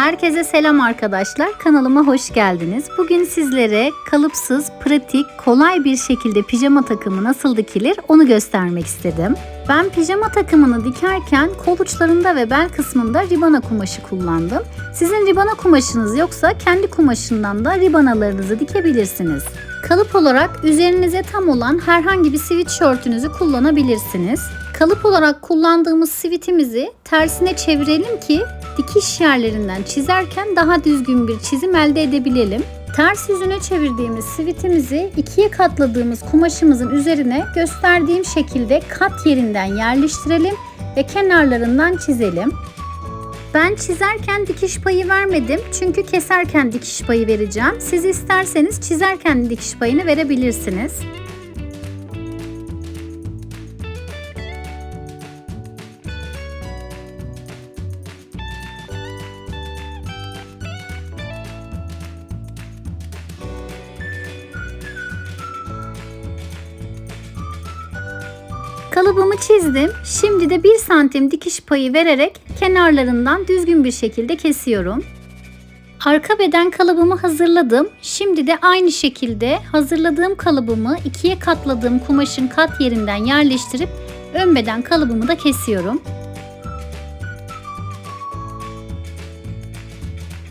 Herkese selam arkadaşlar. Kanalıma hoş geldiniz. Bugün sizlere kalıpsız, pratik, kolay bir şekilde pijama takımı nasıl dikilir onu göstermek istedim. Ben pijama takımını dikerken kol uçlarında ve bel kısmında ribana kumaşı kullandım. Sizin ribana kumaşınız yoksa kendi kumaşından da ribanalarınızı dikebilirsiniz. Kalıp olarak üzerinize tam olan herhangi bir sweatshirtünüzü kullanabilirsiniz. Kalıp olarak kullandığımız sivitimizi tersine çevirelim ki dikiş yerlerinden çizerken daha düzgün bir çizim elde edebilelim. Ters yüzüne çevirdiğimiz sivitimizi ikiye katladığımız kumaşımızın üzerine gösterdiğim şekilde kat yerinden yerleştirelim ve kenarlarından çizelim. Ben çizerken dikiş payı vermedim çünkü keserken dikiş payı vereceğim. Siz isterseniz çizerken dikiş payını verebilirsiniz. Çizdim. Şimdi de 1 santim dikiş payı vererek kenarlarından düzgün bir şekilde kesiyorum. Arka beden kalıbımı hazırladım. Şimdi de aynı şekilde hazırladığım kalıbımı ikiye katladığım kumaşın kat yerinden yerleştirip ön beden kalıbımı da kesiyorum.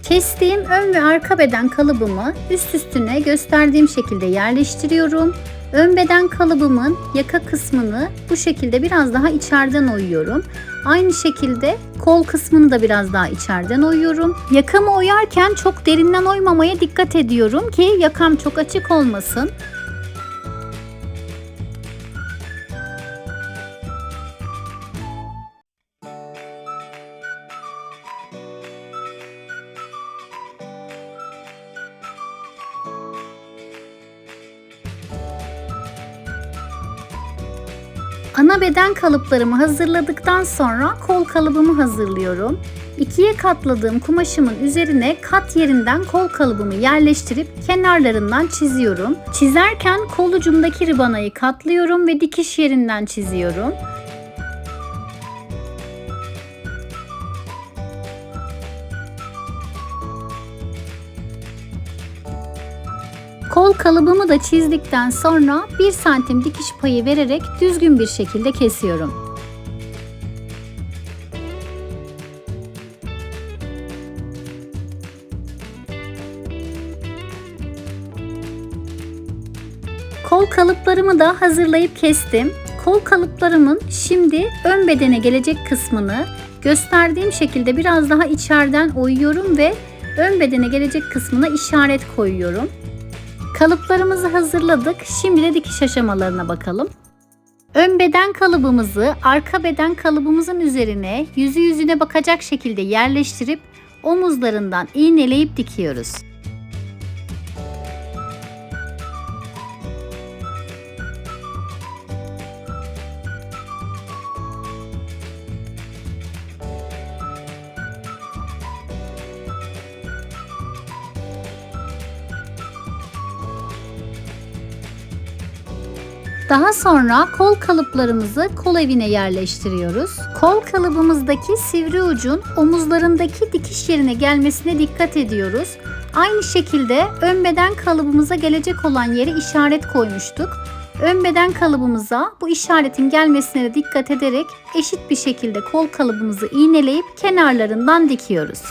Kestiğim ön ve arka beden kalıbımı üst üstüne gösterdiğim şekilde yerleştiriyorum. Ön beden kalıbımın yaka kısmını bu şekilde biraz daha içeriden oyuyorum. Aynı şekilde kol kısmını da biraz daha içeriden oyuyorum. Yakamı oyarken çok derinden oymamaya dikkat ediyorum ki yakam çok açık olmasın. Ana beden kalıplarımı hazırladıktan sonra kol kalıbımı hazırlıyorum. İkiye katladığım kumaşımın üzerine kat yerinden kol kalıbımı yerleştirip kenarlarından çiziyorum. Çizerken kol ucumdaki ribanayı katlıyorum ve dikiş yerinden çiziyorum. Kol kalıbımı da çizdikten sonra 1 santim dikiş payı vererek düzgün bir şekilde kesiyorum. Kol kalıplarımı da hazırlayıp kestim. Kol kalıplarımın şimdi ön bedene gelecek kısmını gösterdiğim şekilde biraz daha içeriden oyuyorum ve ön bedene gelecek kısmına işaret koyuyorum. Kalıplarımızı hazırladık. Şimdi de dikiş aşamalarına bakalım. Ön beden kalıbımızı arka beden kalıbımızın üzerine yüzü yüzüne bakacak şekilde yerleştirip omuzlarından iğneleyip dikiyoruz. Daha sonra kol kalıplarımızı kol evine yerleştiriyoruz. Kol kalıbımızdaki sivri ucun omuzlarındaki dikiş yerine gelmesine dikkat ediyoruz. Aynı şekilde ön beden kalıbımıza gelecek olan yere işaret koymuştuk. Ön beden kalıbımıza bu işaretin gelmesine de dikkat ederek eşit bir şekilde kol kalıbımızı iğneleyip kenarlarından dikiyoruz.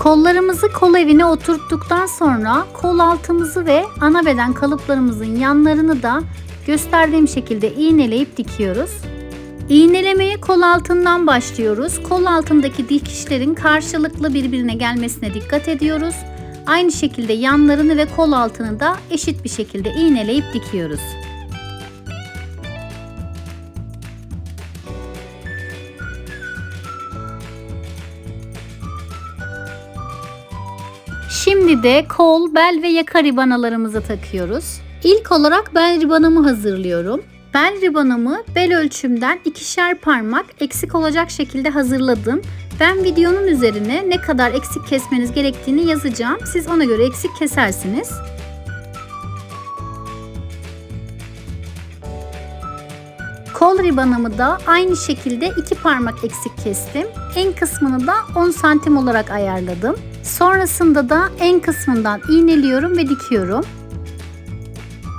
Kollarımızı kol evine oturttuktan sonra kol altımızı ve ana beden kalıplarımızın yanlarını da gösterdiğim şekilde iğneleyip dikiyoruz. İğnelemeye kol altından başlıyoruz. Kol altındaki dikişlerin karşılıklı birbirine gelmesine dikkat ediyoruz. Aynı şekilde yanlarını ve kol altını da eşit bir şekilde iğneleyip dikiyoruz. Şimdi de kol, bel ve yaka ribanalarımızı takıyoruz. İlk olarak bel ribanımı hazırlıyorum. Bel ribanımı bel ölçümden ikişer parmak eksik olacak şekilde hazırladım. Ben videonun üzerine ne kadar eksik kesmeniz gerektiğini yazacağım. Siz ona göre eksik kesersiniz. Kol ribanımı da aynı şekilde iki parmak eksik kestim. En kısmını da 10 santim olarak ayarladım. Sonrasında da en kısmından iğneliyorum ve dikiyorum.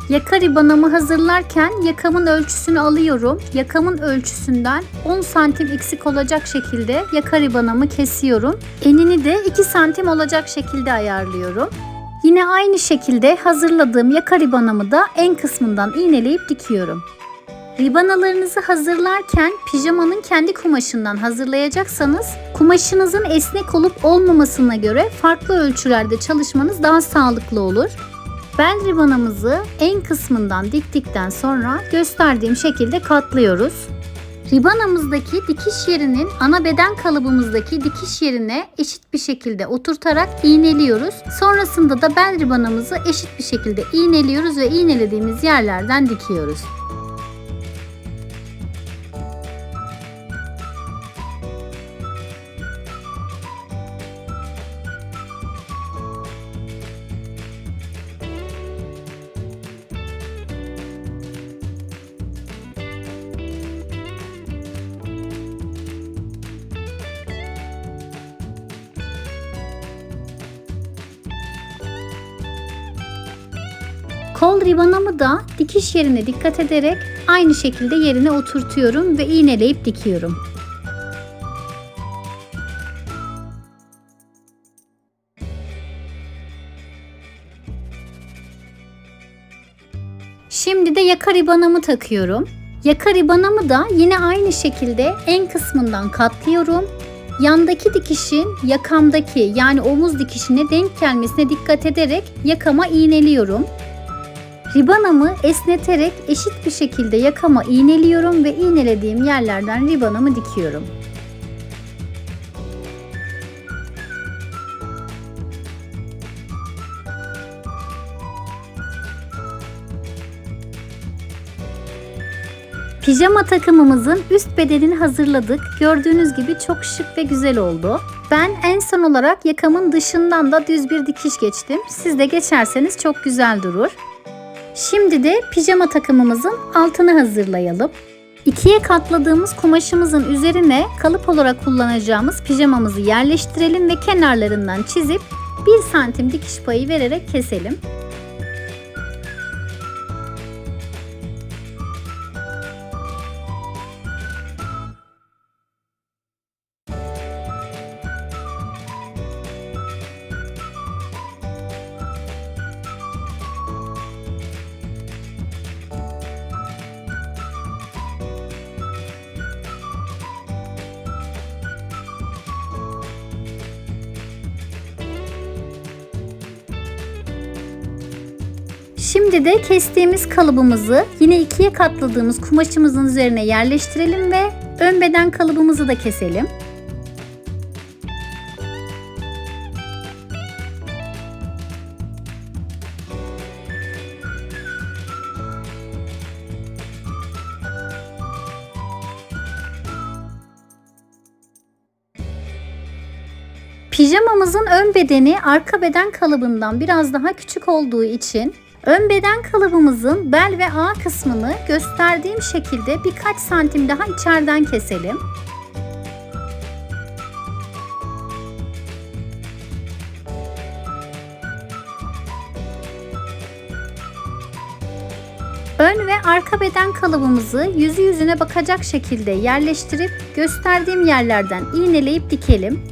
Yaka ribanımı hazırlarken yakamın ölçüsünü alıyorum. Yakamın ölçüsünden 10 santim eksik olacak şekilde yaka ribanımı kesiyorum. Enini de 2 santim olacak şekilde ayarlıyorum. Yine aynı şekilde hazırladığım yaka ribanımı da en kısmından iğneleyip dikiyorum. Ribanalarınızı hazırlarken pijamanın kendi kumaşından hazırlayacaksanız kumaşınızın esnek olup olmamasına göre farklı ölçülerde çalışmanız daha sağlıklı olur. Bel ribanamızı en kısmından diktikten sonra gösterdiğim şekilde katlıyoruz. Ribanamızdaki dikiş yerinin ana beden kalıbımızdaki dikiş yerine eşit bir şekilde oturtarak iğneliyoruz. Sonrasında da bel ribanamızı eşit bir şekilde iğneliyoruz ve iğnelediğimiz yerlerden dikiyoruz. Kol ribanamı da dikiş yerine dikkat ederek aynı şekilde yerine oturtuyorum ve iğneleyip dikiyorum. Şimdi de yaka ribanamı takıyorum. Yaka ribanamı da yine aynı şekilde en kısmından katlıyorum. Yandaki dikişin yakamdaki yani omuz dikişine denk gelmesine dikkat ederek yakama iğneliyorum. Ribanamı esneterek eşit bir şekilde yakama iğneliyorum ve iğnelediğim yerlerden ribanamı dikiyorum. Pijama takımımızın üst bedenini hazırladık. Gördüğünüz gibi çok şık ve güzel oldu. Ben en son olarak yakamın dışından da düz bir dikiş geçtim. Siz de geçerseniz çok güzel durur. Şimdi de pijama takımımızın altını hazırlayalım. İkiye katladığımız kumaşımızın üzerine kalıp olarak kullanacağımız pijamamızı yerleştirelim ve kenarlarından çizip 1 santim dikiş payı vererek keselim. Şimdi de kestiğimiz kalıbımızı yine ikiye katladığımız kumaşımızın üzerine yerleştirelim ve ön beden kalıbımızı da keselim. Pijamamızın ön bedeni arka beden kalıbından biraz daha küçük olduğu için ön beden kalıbımızın bel ve ağ kısmını gösterdiğim şekilde birkaç santim daha içeriden keselim. Ön ve arka beden kalıbımızı yüzü yüzüne bakacak şekilde yerleştirip gösterdiğim yerlerden iğneleyip dikelim.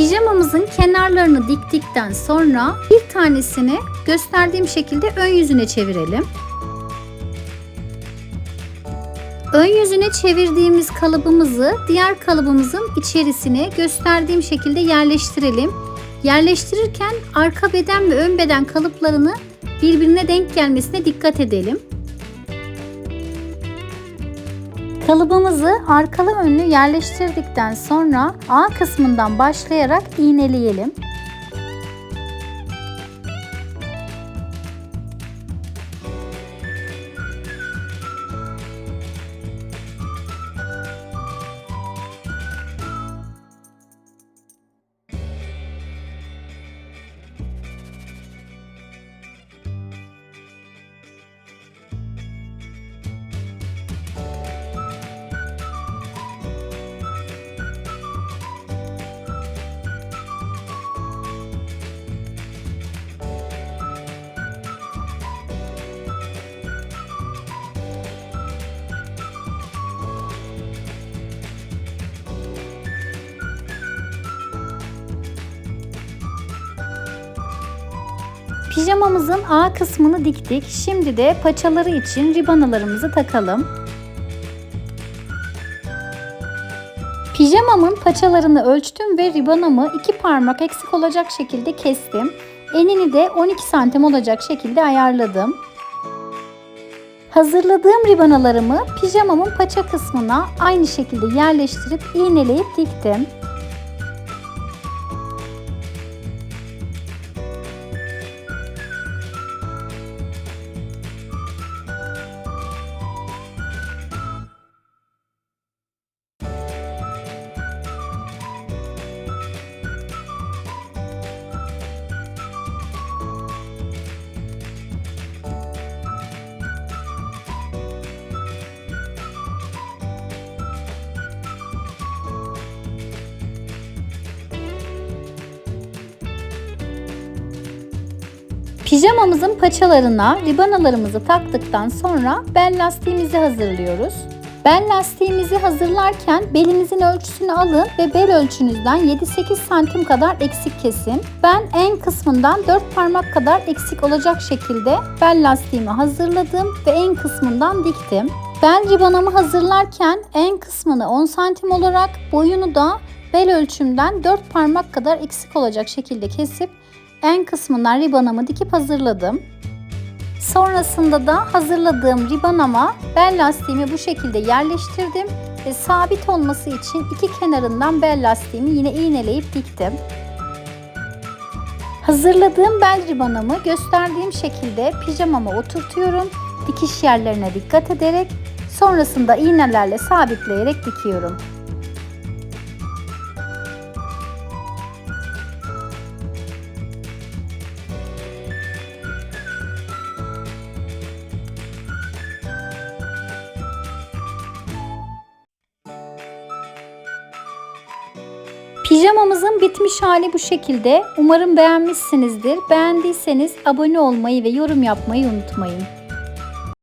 Pijamamızın kenarlarını diktikten sonra bir tanesini gösterdiğim şekilde ön yüzüne çevirelim. Ön yüzüne çevirdiğimiz kalıbımızı diğer kalıbımızın içerisine gösterdiğim şekilde yerleştirelim. Yerleştirirken arka beden ve ön beden kalıplarını birbirine denk gelmesine dikkat edelim. Kalıbımızı arkalı önlü yerleştirdikten sonra A kısmından başlayarak iğneleyelim. Pijamamızın A kısmını diktik. Şimdi de paçaları için ribanalarımızı takalım. Pijamamın paçalarını ölçtüm ve ribanamı iki parmak eksik olacak şekilde kestim. Enini de 12 santim olacak şekilde ayarladım. Hazırladığım ribanalarımı pijamamın paça kısmına aynı şekilde yerleştirip iğneleyip diktim. Pijamamızın paçalarına ribanalarımızı taktıktan sonra bel lastiğimizi hazırlıyoruz. Bel lastiğimizi hazırlarken belinizin ölçüsünü alın ve bel ölçünüzden 7-8 santim kadar eksik kesin. Ben en kısmından 4 parmak kadar eksik olacak şekilde bel lastiğimi hazırladım ve en kısmından diktim. Bel ribanamı hazırlarken en kısmını 10 santim olarak boyunu da bel ölçümden 4 parmak kadar eksik olacak şekilde kesip en kısmından ribanamı dikip hazırladım. Sonrasında da hazırladığım ribanama bel lastiğimi bu şekilde yerleştirdim ve sabit olması için iki kenarından bel lastiğimi yine iğneleyip diktim. Hazırladığım bel ribanamı gösterdiğim şekilde pijamama oturtuyorum. Dikiş yerlerine dikkat ederek sonrasında iğnelerle sabitleyerek dikiyorum. Bitmiş hali bu şekilde. Umarım beğenmişsinizdir. Beğendiyseniz abone olmayı ve yorum yapmayı unutmayın.